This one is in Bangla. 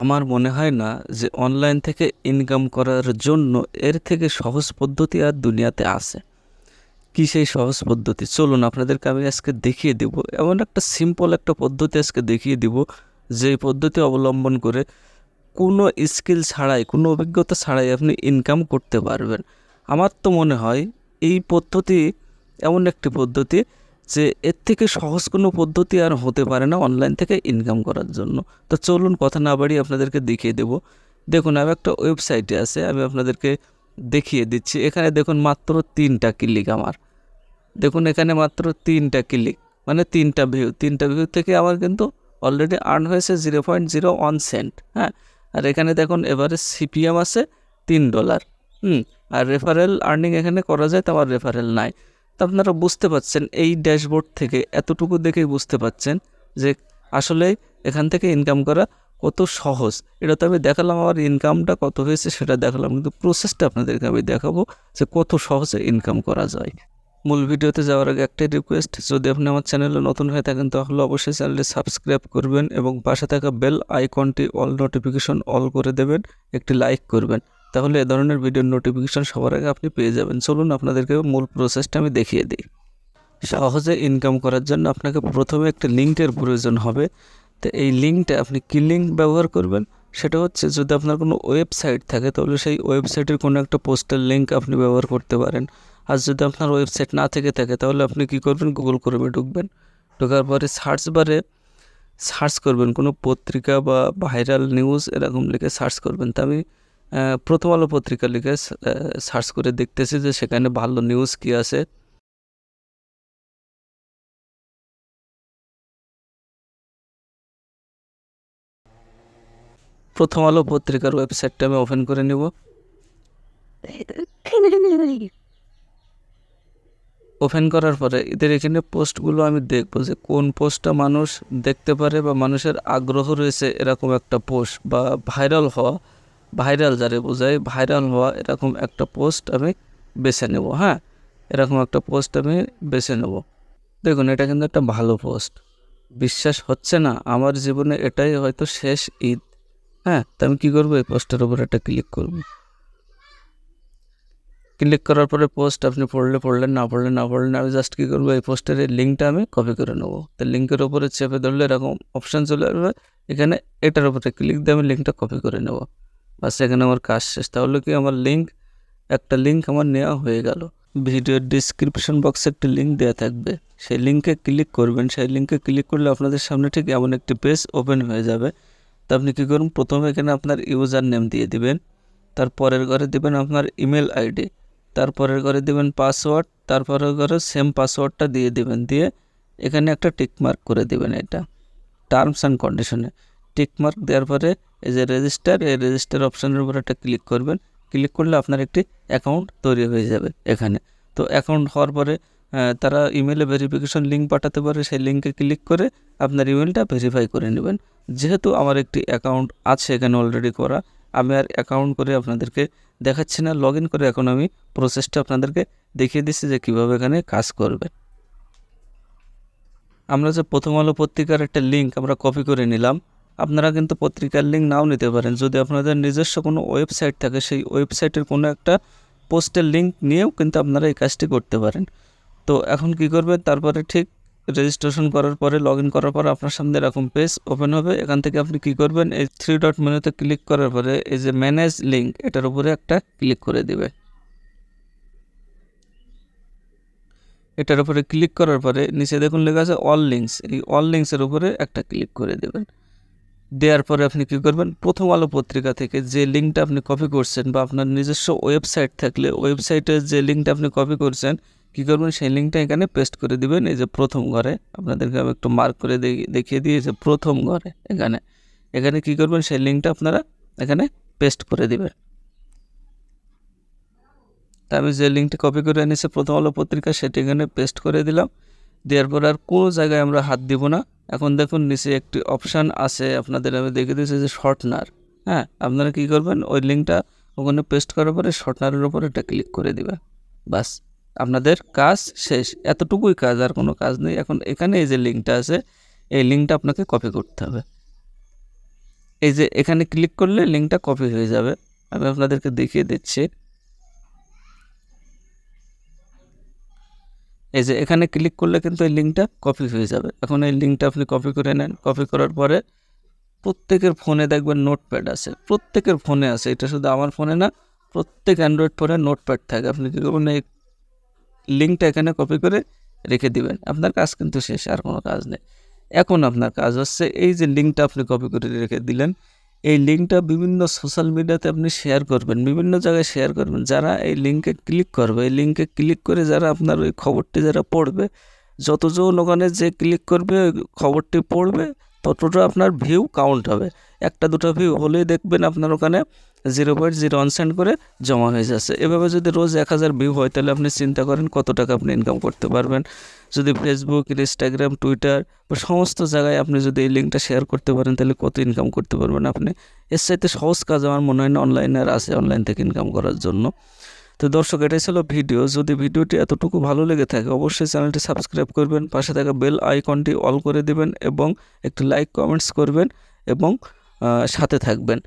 আমার মনে হয় না যে অনলাইন থেকে ইনকাম করার জন্য এর থেকে সহজ পদ্ধতি আর দুনিয়াতে আছে। কী সেই সহজ পদ্ধতি? চলুন আপনাদেরকে আমি আজকে দেখিয়ে দেব। এমন একটা সিম্পল একটা পদ্ধতি আজকে দেখিয়ে দিব, যে পদ্ধতি অবলম্বন করে কোনো স্কিল ছাড়াই, কোনো অভিজ্ঞতা ছাড়াই আপনি ইনকাম করতে পারবেন। আমার তো মনে হয় এই পদ্ধতি এমন একটি পদ্ধতি যে এর থেকে সহজ কোনো পদ্ধতি আর হতে পারে না অনলাইন থেকে ইনকাম করার জন্য। তো চলুন কথা না বাড়িয়ে আপনাদেরকে দেখিয়ে দেব। দেখুন, আমি একটা ওয়েবসাইটে আছে, আমি আপনাদেরকে দেখিয়ে দিচ্ছি। এখানে দেখুন, মাত্র তিনটা ক্লিক আমার। দেখুন, এখানে মাত্র তিনটা ক্লিক মানে তিনটা ভিউ তিনটা ভিউ থেকে আমার কিন্তু অলরেডি আর্ন হয়েছে zero point zero one cent হ্যাঁ? আর এখানে দেখুন, এবারে সিপিএম আছে তিন ডলার হুম? আর রেফারেল আর্নিং এখানে করা যায় তো আমার রেফারেল নাই। আপনারা বুঝতে পাচ্ছেন এই ড্যাশবোর্ড থেকে এতটুকু দেখেই বুঝতে পাচ্ছেন যে আসলে এখান থেকে ইনকাম করা কত সহজ। এটা তো আমি দেখালাম আমার ইনকামটা কত হয়েছে সেটা দেখালাম, কিন্তু প্রসেসটা আপনাদেরকে আমি দেখাবো যে কত সহজে ইনকাম করা যায়। মূল ভিডিওতে যাওয়ার আগে একটাই রিকোয়েস্ট যদি আপনি আমার চ্যানেলে নতুন হয়ে থাকেন তাহলে অবশ্যই চ্যানেলটি সাবস্ক্রাইব করবেন এবং পাশে থাকা বেল আইকনটি অল নোটিফিকেশন অল করে দেবেন, একটি লাইক করবেন। তাহলে এ ধরনের ভিডিওর নোটিফিকেশন সবার আগে আপনি পেয়ে যাবেন। চলুন আপনাদেরকে মূল প্রসেসটা আমি দেখিয়ে দিই। সহজে ইনকাম করার জন্য আপনাকে প্রথমে একটা লিঙ্কের প্রয়োজন হবে। তো এই লিঙ্কটা আপনি কী লিঙ্ক ব্যবহার করবেন? সেটা হচ্ছে যদি আপনার কোনো ওয়েবসাইট থাকে, তাহলে সেই ওয়েবসাইটের কোনো একটা পোস্টাল লিঙ্ক আপনি ব্যবহার করতে পারেন। আর যদি আপনার ওয়েবসাইট না থেকে থাকে, তাহলে আপনি কী করবেন? গুগল ক্রোমে ঢুকবেন। ঢোকার পরে সার্চ বারে সার্চ করবেন। কোনো পত্রিকা বা ভাইরাল নিউজ এরকম লিখে সার্চ করবেন। তা আমি প্রথম আলো পত্রিকা লিখে সার্চ করে দেখতেছি যে সেখানে ভালো নিউজ কী আছে। প্রথম আলো পত্রিকার ওয়েবসাইটটা আমি ওপেন করে নিব। ওপেন করার পরে এদের এখানে পোস্টগুলো আমি দেখব যে কোন পোস্টটা মানুষ দেখতে পারে বা মানুষের আগ্রহ রয়েছে এরকম একটা পোস্ট বা ভাইরাল হওয়া। ভাইরাল যারে বোঝায় ভাইরাল হওয়া এরকম একটা পোস্ট আমি বেছে নেব হ্যাঁ? এরকম একটা পোস্ট আমি বেছে নেব। দেখুন, এটা কিন্তু একটা ভালো পোস্ট বিশ্বাস হচ্ছে না, আমার জীবনে এটাই হয়তো শেষ ঈদ হ্যাঁ? তা আমি কী করব? এই পোস্টের উপর একটা ক্লিক করব। ক্লিক করার পরে পোস্ট আপনি পড়লে পড়লেন, না পড়লে না পড়লেন, আমি জাস্ট কী করব? এই পোস্টের এই লিঙ্কটা আমি কপি করে নেব। তো লিঙ্কের উপরে চেপে ধরলে এরকম অপশান চলে আসবে, এখানে এটার উপরে ক্লিক দিয়ে আমি লিঙ্কটা কপি করে নেব। বাস এখানে আমার কাজ শেষ, তাহলে কি আমার লিঙ্ক একটা লিঙ্ক আমার নেওয়া হয়ে গেল। ভিডিওর ডিসক্রিপশন বক্সে একটি লিঙ্ক দেওয়া থাকবে। সেই লিঙ্কে ক্লিক করবেন। সেই লিঙ্কে ক্লিক করলে আপনাদের সামনে ঠিক এমন একটি পেজ ওপেন হয়ে যাবে। তো আপনি কী করুন? প্রথমে এখানে আপনার ইউজার নেম দিয়ে দিবেন। তারপরের ঘরে দিবেন আপনার ইমেল আইডি তারপরের ঘরে দিবেন পাসওয়ার্ড তারপরের ঘরে সেম পাসওয়ার্ডটা দিয়ে দিবেন। দিয়ে এখানে একটা টিক মার্ক করে দিবেন এটা। টার্মস অ্যান্ড কন্ডিশনে টিক মার্ক দেওয়ার পরে এই যে রেজিস্টার এই রেজিস্টার অপশানের উপর একটা ক্লিক করবেন। ক্লিক করলে আপনার একটি অ্যাকাউন্ট তৈরি হয়ে যাবে এখানে। তো অ্যাকাউন্ট হওয়ার পরে তারা ইমেলে ভেরিফিকেশন লিঙ্ক পাঠাতে পারে। সেই লিঙ্কে ক্লিক করে আপনার ইমেলটা ভেরিফাই করে নেবেন। যেহেতু আমার একটি অ্যাকাউন্ট আছে এখানে অলরেডি করা, আমি আর অ্যাকাউন্ট করে আপনাদেরকে দেখাচ্ছি না। লগ করে এখন আমি প্রসেসটা আপনাদেরকে দেখিয়ে দিচ্ছি যে কীভাবে এখানে কাজ করবে। আমরা যে প্রথম আলো পত্রিকার একটা লিঙ্ক আমরা কপি করে নিলাম। আপনারা কিন্তু পত্রিকার লিঙ্ক নাও নিতে পারেন। যদি আপনাদের নিজস্ব কোনো ওয়েবসাইট থাকে, সেই ওয়েবসাইটের কোনো একটা পোস্টের লিঙ্ক নিয়েও কিন্তু আপনারা এই কাজটি করতে পারেন। তো এখন কি করবে? তারপরে ঠিক রেজিস্ট্রেশন করার পরে লগ ইন করার পরে আপনার সামনে এরকম পেজ ওপেন হবে। এখান থেকে আপনি কি করবেন? এই থ্রি ডট মেনুতে ক্লিক করার পরে এই যে ম্যানেজ লিঙ্ক এটার উপরে একটা ক্লিক করে দিবে। এটার উপরে ক্লিক করার পরে নিচে দেখুন লেখা আছে অল লিঙ্কস এই অল লিঙ্কসের উপরে একটা ক্লিক করে দেবেন। দেওয়ার পরে আপনি কী করবেন? প্রথম আলো পত্রিকা থেকে যে লিঙ্কটা আপনি কপি করছেন বা আপনার নিজস্ব ওয়েবসাইট থাকলে ওয়েবসাইটের যে লিঙ্কটা আপনি কপি করছেন, কী করবেন? সেই লিঙ্কটা এখানে পেস্ট করে দিবেন। এই যে প্রথম ঘরে আপনাদেরকে আমি একটু মার্ক করে দেখি- দেখিয়ে দিই যে প্রথম ঘরে এখানে। এখানে কী করবেন? সেই লিঙ্কটা আপনারা এখানে পেস্ট করে দিবেন। তা আমি যে লিঙ্কটি কপি করে এনেছি, প্রথম আলো পত্রিকা, সেটি এখানে পেস্ট করে দিলাম। দেওয়ার পর আর কোনো জায়গায় আমরা হাত দিব না। এখন দেখুন, নিচে একটি অপশান আছে, আপনাদের আমি দেখে দিয়েছি যে শর্টনার হ্যাঁ আপনারা কী করবেন? ওই লিঙ্কটা ওখানে পেস্ট করার পরে শর্টনারের উপর একটা ক্লিক করে দিবেন। বাস, আপনাদের কাজ শেষ। এতটুকুই কাজ, আর কোনো কাজ নেই। এখন এখানে এই যে লিঙ্কটা আছে, এই লিঙ্কটা আপনাকে কপি করতে হবে। এই যে এখানে ক্লিক করলে লিঙ্কটা কপি হয়ে যাবে। আমি আপনাদেরকে দেখিয়ে দিচ্ছি। এই যে এখানে ক্লিক করলে কিন্তু এই লিঙ্কটা কপি হয়ে যাবে। এখন এই লিঙ্কটা আপনি কপি করে নেন। কপি করার পরে প্রত্যেকের ফোনে দেখবেন নোটপ্যাড আছে। প্রত্যেকের ফোনে আছে। এটা শুধু আমার ফোনে না, প্রত্যেক অ্যান্ড্রয়েড ফোনে নোটপ্যাড থাকে। আপনি কী করবেন এই লিঙ্কটা এখানে কপি করে রেখে দিবেন, আপনার কাজ কিন্তু শেষ, আর কোনো কাজ নেই। এখন আপনার কাজ হচ্ছে এই যে লিঙ্কটা আপনি কপি করে রেখে দিলেন এই লিঙ্কটা বিভিন্ন সোশ্যাল মিডিয়াতে আপনি শেয়ার করবেন, বিভিন্ন জায়গায় শেয়ার করবেন। যারা এই লিঙ্কে ক্লিক করবে, এই লিঙ্কে ক্লিক করে যারা আপনার ওই খবরটি যারা পড়বে, যতজন ওখানে যে ক্লিক করবে, ওই খবরটি পড়বে ততটা আপনার ভিউ কাউন্ট হবে। একটা, দুটো ভিউ হলেই দেখবেন আপনার ওখানে zero point zero one cent করে জমা হয়ে যাচ্ছে। এভাবে যদি রোজ এক হাজার ভিউ হয়, তাহলে আপনি চিন্তা করেন কত টাকা আপনি ইনকাম করতে পারবেন। যদি ফেসবুক ইনস্টাগ্রাম টুইটার বা সমস্ত জায়গায় আপনি যদি এই লিঙ্কটা শেয়ার করতে পারেন, তাহলে কত ইনকাম করতে পারবেন আপনি? এর চাইতে সহজ কাজ আমার মনে হয় না অনলাইনে আর আছে অনলাইন থেকে ইনকাম করার জন্য। তো দর্শক, এটাই ছিল ভিডিও। যদি ভিডিওটি এতটুকু ভালো লেগে থাকে, অবশ্যই চ্যানেলটি সাবস্ক্রাইব করবেন, পাশে থাকা বেল আইকনটি অল করে দেবেন এবং একটু লাইক কমেন্টস করবেন এবং সাথে থাকবেন।